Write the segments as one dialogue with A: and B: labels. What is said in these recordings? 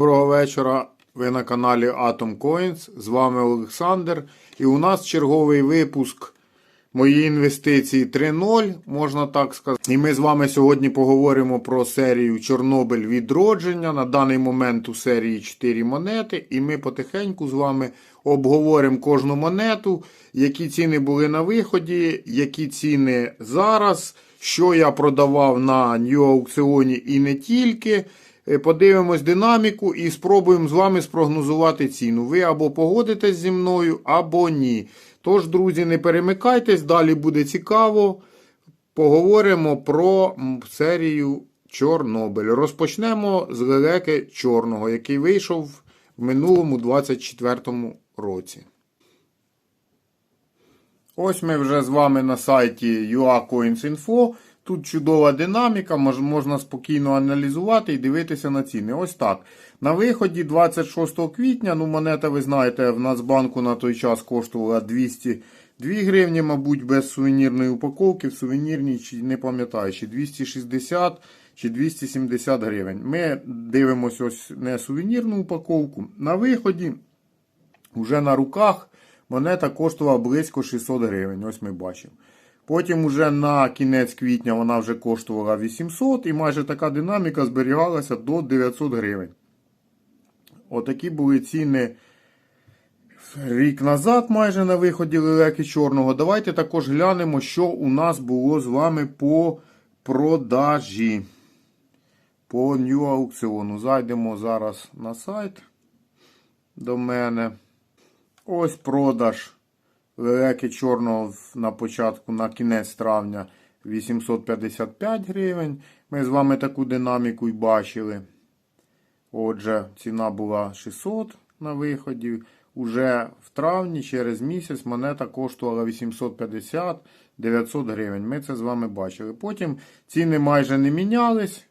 A: Доброго вечора. Ви на каналі Atom Coins. З вами Олександр. І у нас черговий випуск мої інвестиції 3.0, можна так сказати. І ми з вами сьогодні поговоримо про серію Чорнобиль відродження. На даний момент у серії 4 монети. І ми потихеньку з вами обговоримо кожну монету, які ціни були на виході, які ціни зараз, що я продавав на Нью аукціоні і не тільки. Е, Подивимось динаміку і спробуємо з вами спрогнозувати ціну. Ви або погодитесь зі мною, або ні. Тож, друзі, не перемикайтесь, далі буде цікаво. Поговоримо про серію Чорнобиль. Розпочнемо з лелеки Чорного, який вийшов в минулому 24-му році. Ось ми вже з вами на сайті UACoins.info. Тут чудова динаміка, мож- можна спокійно аналізувати і дивитися на ціни. Ось так. На виході 26 квітня, ну монета, ви знаєте, в Нацбанку на той час коштувала 202 гривні, мабуть, без сувенірної упаковки. В сувенірній, чи не пам'ятаю, чи 260 чи 270 гривень. Ми дивимося ось не сувенірну упаковку. На виході, вже на руках, монета коштувала близько 600 гривень. Ось ми бачимо. Потім уже на кінець квітня вона вже коштувала 800 і майже така динаміка зберігалася до 900 гривень. Отакі були ціни рік назад, майже на виході лелеки чорного. Давайте також глянемо, що у нас було з вами по продажі. По New аукціону. Зайдемо зараз на сайт до мене. Ось продаж лелеки чорного на початку, на кінець травня 855 гривень. Ми з вами таку динаміку й бачили. Отже, ціна була 600 на виході. Уже в травні, через місяць, монета коштувала 850-900 гривень. Ми це з вами бачили. Потім ціни майже не мінялись.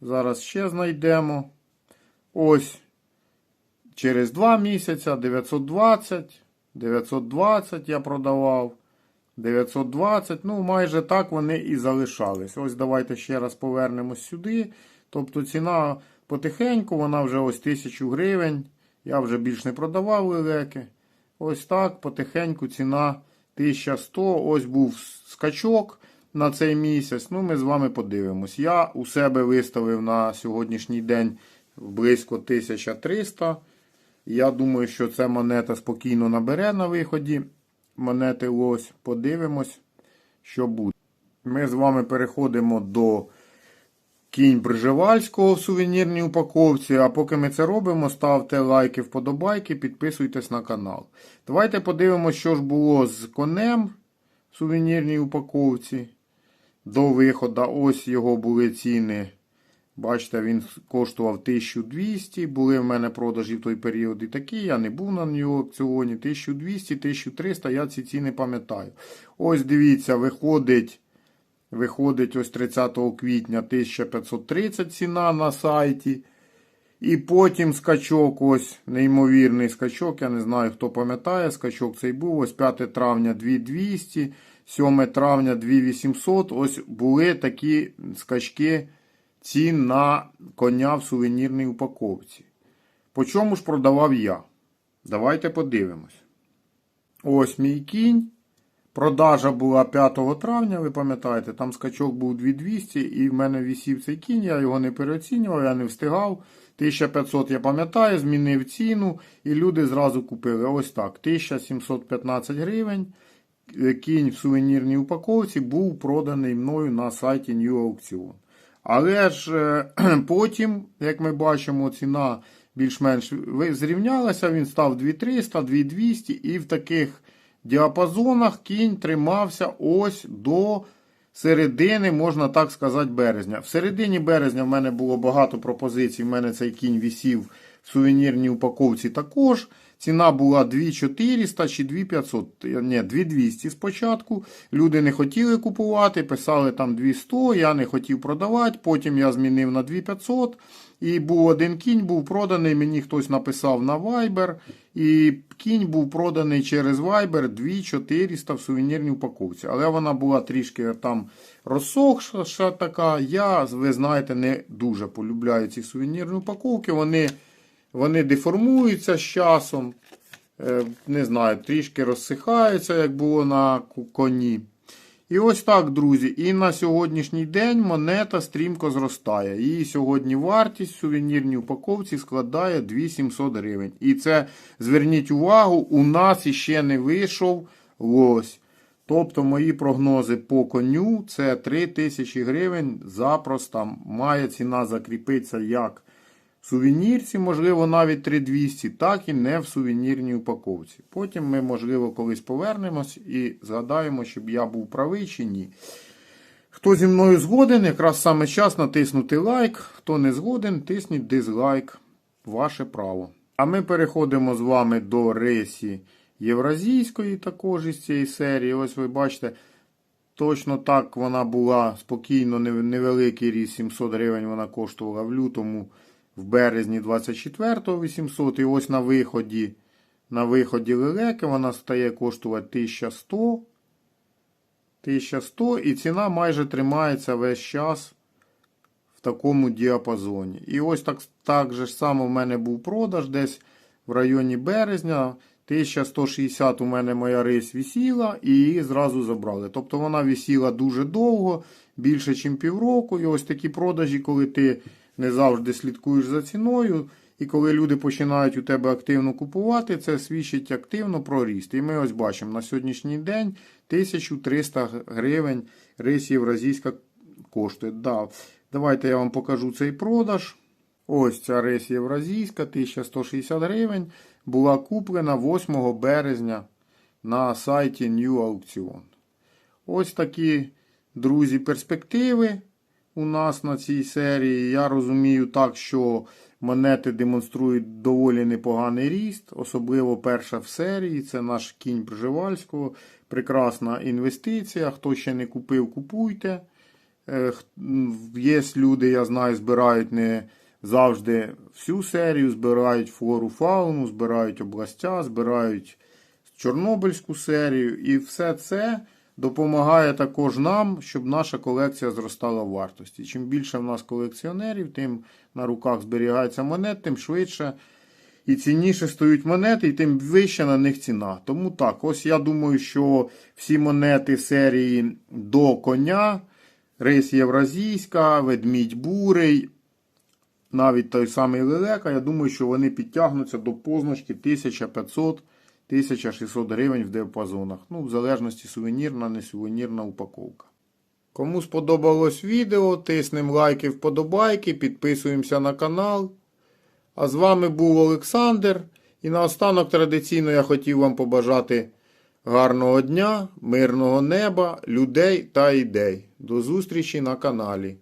A: Зараз ще знайдемо. Ось через 2 місяця 920, 920 я продавав. 920, ну майже так вони і залишались. Ось давайте ще раз повернемось сюди. Тобто ціна потихеньку, вона вже ось 1000 гривень. Я вже більш не продавав лелеки. Ось так, потихеньку ціна 1100. Ось був скачок на цей місяць. Ну, ми з вами подивимось. Я у себе виставив на сьогоднішній день близько 1300. Я думаю, що ця монета спокійно набере на виході. Монети ось подивимось, що буде. Ми з вами переходимо до кінь Бржевальського в сувенірній упаковці. А поки ми це робимо, ставте лайки, вподобайки, підписуйтесь на канал. Давайте подивимося, що ж було з конем в сувенірній упаковці. До виходу. Ось його були ціни. Бачите, він коштував 1200. Були в мене продажі в той період і такі. Я не був на нього аукціоні. 1200, 1300. Я ці ціни пам'ятаю. Ось дивіться, виходить. Виходить ось 30 квітня 1530 ціна на сайті. І потім скачок, ось неймовірний скачок. Я не знаю, хто пам'ятає. Скачок цей був. Ось 5 травня 2200, 7 травня 2800. Ось були такі скачки цін на коня в сувенірній упаковці. По чому ж продавав я? Давайте подивимось. Ось мій кінь. Продажа була 5 травня, ви пам'ятаєте, там скачок був 2200 і в мене висів цей кінь, я його не переоцінював, я не встигав. 1500 я пам'ятаю, змінив ціну і люди зразу купили. Ось так. 1715 гривень. Кінь в сувенірній упаковці був проданий мною на сайті New Auction. Але ж е, потім, як ми бачимо, ціна більш-менш зрівнялася, він став 2300, 2200 і в таких діапазонах кінь тримався ось до середини, можна так сказати, березня. В середині березня в мене було багато пропозицій. В мене цей кінь висів в сувенірній упаковці також. Ціна була 2400 чи 2500. Ні, 2200 спочатку. Люди не хотіли купувати, писали там 200, я не хотів продавати. Потім я змінив на 2500. І був один кінь, був проданий. Мені хтось написав на Viber. І кінь був проданий через Viber 2400 в сувенірній упаковці. Але вона була трішки там розсохша така. Я, ви знаєте, не дуже полюбляю ці сувенірні упаковки. Вони, вони деформуються з часом. Е, Не знаю, трішки розсихаються, як було на коні. І ось так, друзі. І на сьогоднішній день монета стрімко зростає. Її сьогодні вартість в сувенірній упаковці складає 2700 гривень. І це, зверніть увагу, у нас іще не вийшов лось. Тобто мої прогнози по коню це 3000 гривень запросто. Має ціна закріпитися як сувенірці, можливо, навіть 3200, так і не в сувенірній упаковці. Потім ми, можливо, колись повернемось і згадаємо, щоб я був правий чи ні. Хто зі мною згоден, якраз саме час натиснути лайк. Хто не згоден, тисніть дизлайк. Ваше право. А ми переходимо з вами до рейсі Євразійської, також із цієї серії. Ось ви бачите, точно так вона була спокійно, невеликий ріст, 700 гривень вона коштувала в лютому, в березні 24-го 800. І ось на виході, на виході лелеки вона стає коштувати 1100. 1100 і ціна майже тримається весь час в такому діапазоні. І ось так, так же само в мене був продаж десь в районі березня. 1160 у мене моя рейс висіла і її зразу забрали. Тобто вона висіла дуже довго, більше, ніж півроку. І ось такі продажі, коли ти не завжди слідкуєш за ціною. І коли люди починають у тебе активно купувати, це свідчить активно про ріст. І ми ось бачимо на сьогоднішній день 1300 гривень рейс Євразійська коштує. Да. Давайте я вам покажу цей продаж. Ось ця рейс Євразійська, 1160 гривень, була куплена 8 березня на сайті New Auction. Ось такі, друзі, перспективи у нас на цій серії. Я розумію так, що монети демонструють доволі непоганий ріст, особливо перша в серії. Це наш кінь Пржевальського. Прекрасна інвестиція. Хто ще не купив, купуйте. Е, Є люди, я знаю, збирають не завжди всю серію, збирають флору фауну, збирають областя, збирають Чорнобильську серію. І все це допомагає також нам, щоб наша колекція зростала в вартості. Чим більше в нас колекціонерів, тим на руках зберігається монет, тим швидше і цінніше стають монети, і тим вища на них ціна. Тому так, ось я думаю, що всі монети серії до коня, рейс Євразійська, ведмідь бурий, навіть той самий лелека, я думаю, що вони підтягнуться до позначки 1500-1600 гривень в диапазонах. Ну, в залежності сувенірна, не сувенірна упаковка. Кому сподобалось відео, тиснемо лайки, вподобайки, підписуємося на канал. А з вами був Олександр. І наостанок традиційно я хотів вам побажати гарного дня, мирного неба, людей та ідей. До зустрічі на каналі.